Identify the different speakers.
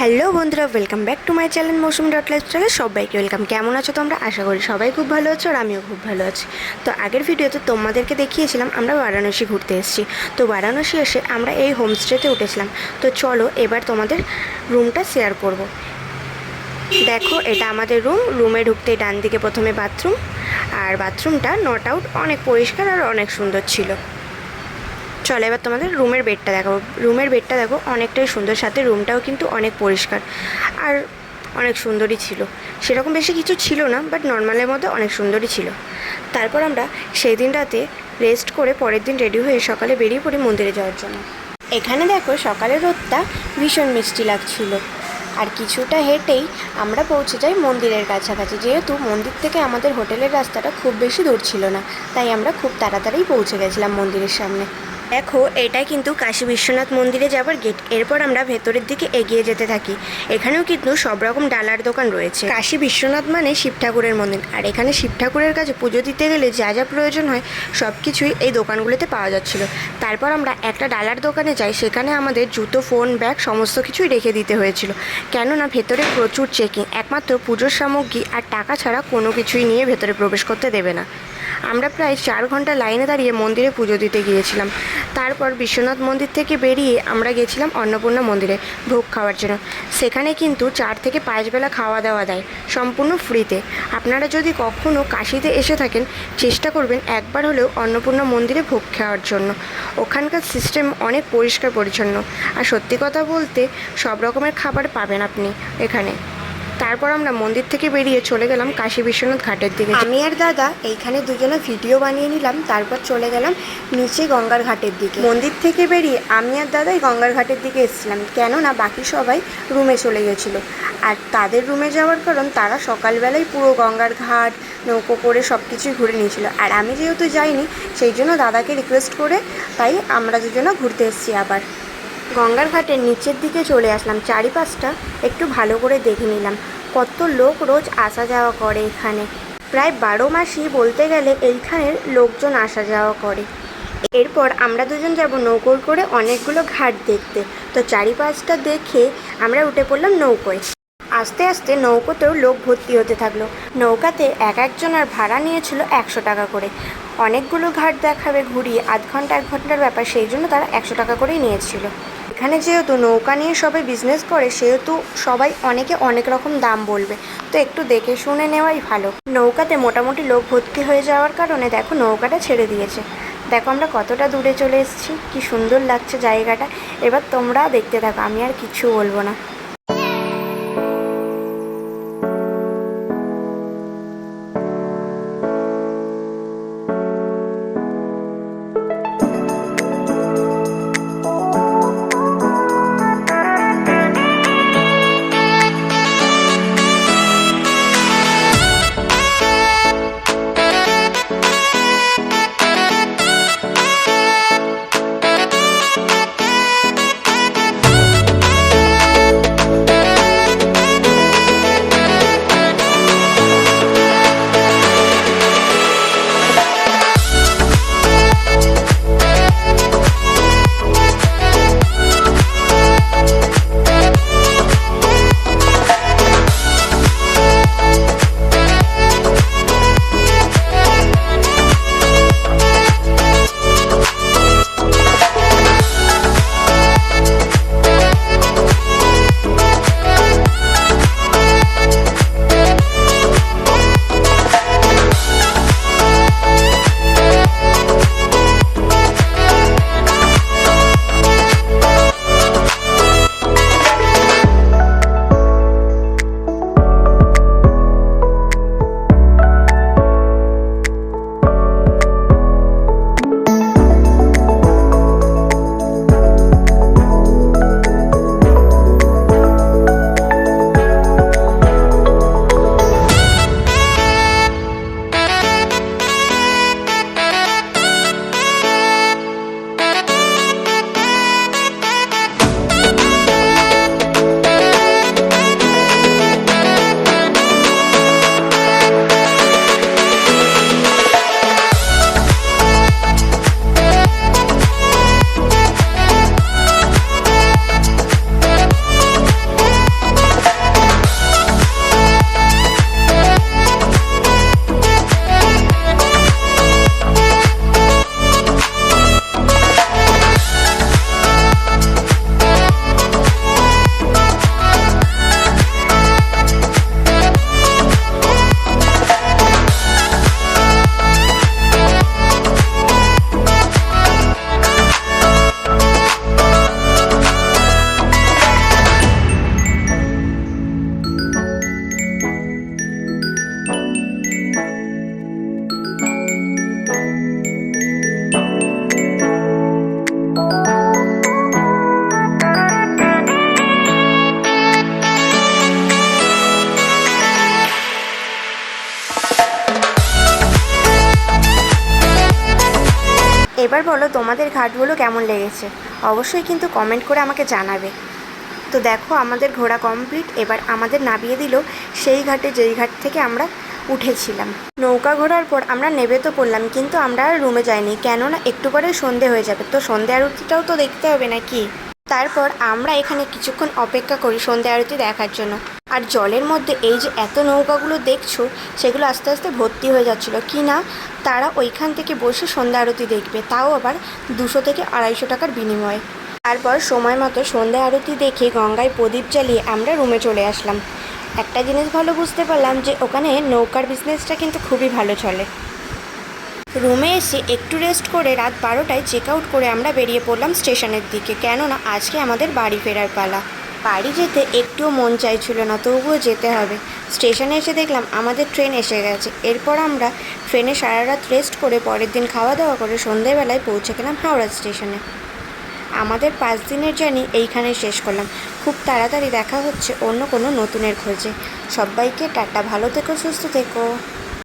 Speaker 1: Hello বন্ধুরা welcome back to my channel Mousum dot লাইফস্টাইলে সবাইকে ওয়েলকাম কেমন আছো তোমরা? আশা করি সবাই খুব ভালো আছো আর আমিও খুব ভালো আছি। তো আগের ভিডিওতে তোমাদেরকে দেখিয়েছিলাম, আমরা বারাণসী ঘুরতে এসেছি। তো বারাণসী এসে আমরা এই হোমস্টেতে উঠেছিলাম। তো চলো এবার তোমাদের রুমটা শেয়ার করব। দেখো, এটা আমাদের রুম রুমে ঢুকতে ডান দিকে প্রথমে বাথরুম আর বাথরুমটা নট আউট অনেক পরিষ্কার আর অনেক সুন্দর ছিল। চলো, এবার তোমাদের রুমের বেডটা দেখাবো। রুমের বেডটা দেখো, অনেকটাই সুন্দর। সাথে রুমটাও কিন্তু অনেক পরিষ্কার। আর অনেক সুন্দরই ছিল। সেরকম বেশি কিছু ছিল না বাট নর্মালের মধ্যে অনেক সুন্দরই ছিল। তারপর আমরা সেই দিন রাতে রেস্ট করে পরের দিন রেডি হয়ে সকালে বেরিয়ে পড়ি মন্দিরে যাওয়ার জন্য। এখানে দেখো, সকালের রোদটা ভীষণ মিষ্টি লাগছিল। আর কিছুটা হেঁটেই আমরা পৌঁছে যাই মন্দিরের কাছাকাছি। যেহেতু মন্দির থেকে আমাদের হোটেলের রাস্তাটা খুব বেশি দূর ছিল না, তাই আমরা খুব তাড়াতাড়ি পৌঁছে গেছিলাম মন্দিরের সামনে। দেখো, এটাই কিন্তু কাশী বিশ্বনাথ মন্দিরে যাবার গেট এরপর আমরা ভেতরের দিকে এগিয়ে যেতে থাকি। এখানেও কিন্তু সব রকম ডালার দোকান রয়েছে। কাশী বিশ্বনাথ মানে শিব ঠাকুরের মন্দির। আর এখানে শিব ঠাকুরের কাছে পুজো দিতে গেলে যা যা প্রয়োজন হয়, সব কিছুই এই দোকানগুলোতে পাওয়া যাচ্ছিল। তারপর আমরা একটা ডালার দোকানে যাই, সেখানে আমাদের জুতো ফোন ব্যাগ সমস্ত কিছুই রেখে দিতে হয়েছিল। কেননা ভেতরে প্রচুর চেকিং একমাত্র পুজোর সামগ্রী আর টাকা ছাড়া কোনো কিছুই নিয়ে ভেতরে প্রবেশ করতে দেবে না। আমরা প্রায় চার ঘণ্টা লাইনে দাঁড়িয়ে মন্দিরে পুজো দিতে গিয়েছিলাম। তারপর বিশ্বনাথ মন্দির থেকে বেরিয়ে আমরা গেছিলাম অন্নপূর্ণা মন্দিরে ভোগ খাওয়ার জন্য। সেখানে কিন্তু চার থেকে পাঁচ বেলা খাওয়া দাওয়া দেয়, সম্পূর্ণ ফ্রিতে। আপনারা যদি কখনও কাশিতে এসে থাকেন, চেষ্টা করবেন একবার হলেও অন্নপূর্ণা মন্দিরে ভোগ খাওয়ার জন্য। ওখানকার সিস্টেম অনেক পরিষ্কার পরিচ্ছন্ন আর সত্যি কথা বলতে, সব রকমের খাবার পাবেন আপনি এখানে। তারপর আমরা মন্দির থেকে বেরিয়ে চলে গেলাম কাশী বিশ্বনাথ ঘাটের দিকে। আমি আর দাদা এইখানে দুজনে ভিডিও বানিয়ে নিলাম তারপর চলে গেলাম নিচে গঙ্গার ঘাটের দিকে। মন্দির থেকে বেরিয়ে আমি আর দাদাই গঙ্গার ঘাটের দিকে এসেছিলাম কেননা বাকি সবাই রুমে চলে গেছিল। আর তাদের রুমে যাওয়ার কারণ তারা সকালবেলায় পুরো গঙ্গার ঘাট নৌকো করে সব কিছুই ঘুরে নিয়েছিল। আর আমি যেহেতু যাইনি সেই জন্য দাদাকে রিকোয়েস্ট করে তাই আমরা দুজনে ঘুরতে এসেছি আবার। গঙ্গার ঘাটের নিচের দিকে চলে আসলাম। চারিপাশটা একটু ভালো করে দেখে নিলাম। কত লোক রোজ আসা যাওয়া করে এখানে। প্রায় বারো মাসই বলতে গেলে এইখানের লোকজন আসা যাওয়া করে। এরপর আমরা দুজন যাব নৌকোর করে অনেকগুলো ঘাট দেখতে। তো চারিপাশটা দেখে আমরা উঠে পড়লাম নৌকোয়। আস্তে আস্তে নৌকোতেও লোক ভর্তি হতে থাকল। নৌকাতে এক একজন আর ভাড়া নিয়েছিল একশো টাকা করে। অনেকগুলো ঘাট দেখাবে ঘুরিয়ে আধ ঘণ্টা এক ঘণ্টার ব্যাপার, সেই জন্য তারা একশো টাকা করেই নিয়েছিল। এখানে যেহেতু নৌকা নিয়ে সবাই বিজনেস করে, সেহেতু সবাই অনেকে অনেক রকম দাম বলবে। তো একটু দেখে শুনে নেওয়াই ভালো। নৌকাতে মোটামুটি লোক ভর্তি হয়ে যাওয়ার কারণে দেখো নৌকাটা ছেড়ে দিয়েছে। দেখো আমরা কতটা দূরে চলে এসেছি, কি সুন্দর লাগছে জায়গাটা। এবার তোমরা দেখতে থাকো, আমি আর কিছু বলব না। এবার বলো তোমাদের ঘাটগুলো কেমন লেগেছে? অবশ্যই কিন্তু কমেন্ট করে আমাকে জানাবে। তো দেখো, আমাদের ঘোরা কমপ্লিট এবার আমাদের নামিয়ে দিল। সেই ঘাটে, যেই ঘাট থেকে আমরা উঠেছিলাম। নৌকা ঘোরার পর আমরা নেবে তো পড়লাম, কিন্তু আমরা আর রুমে যাইনি। কেননা একটু পরে সন্ধে হয়ে যাবে। তো সন্ধে আরতিটাও তো দেখতে হবে নাকি? তারপর আমরা এখানে কিছুক্ষণ অপেক্ষা করি সন্ধে আরতি দেখার জন্য। আর জলের মধ্যে এই যে এত নৌকাগুলো দেখছ, সেগুলো আস্তে আস্তে ভর্তি হয়ে যাচ্ছিল। কি না, তারা ওইখান থেকে বসে সন্ধ্যা আরতি দেখবে, তাও আবার দুশো থেকে আড়াইশো টাকার বিনিময়ে। তারপর সময় মতো সন্ধ্যা আরতি দেখে গঙ্গায় প্রদীপ জ্বালিয়ে আমরা রুমে চলে আসলাম। একটা জিনিস ভালো বুঝতে পারলাম যে, ওখানে নৌকার বিজনেসটা কিন্তু খুবই ভালো চলে। রুমে এসে একটু রেস্ট করে রাত বারোটায় চেক আউট করে আমরা বেরিয়ে পড়লাম স্টেশনের দিকে, কেননা আজকে আমাদের বাড়ি ফেরার পালা। বাড়ি যেতে একটুও মন চাইছিল না, তবুও যেতে হবে। স্টেশনে এসে দেখলাম আমাদের ট্রেন এসে গেছে। এরপর আমরা ট্রেনে সারা রাত রেস্ট করে পরের দিন খাওয়া দাওয়া করে সন্ধেবেলায় পৌঁছে গেলাম হাওড়া স্টেশনে। আমাদের পাঁচ দিনের জার্নি এইখানে শেষ করলাম। খুব তাড়াতাড়ি দেখা হচ্ছে অন্য কোনো নতুনের খোঁজে। সবাইকে টাটা, ভালো থেকো, সুস্থ থেকো।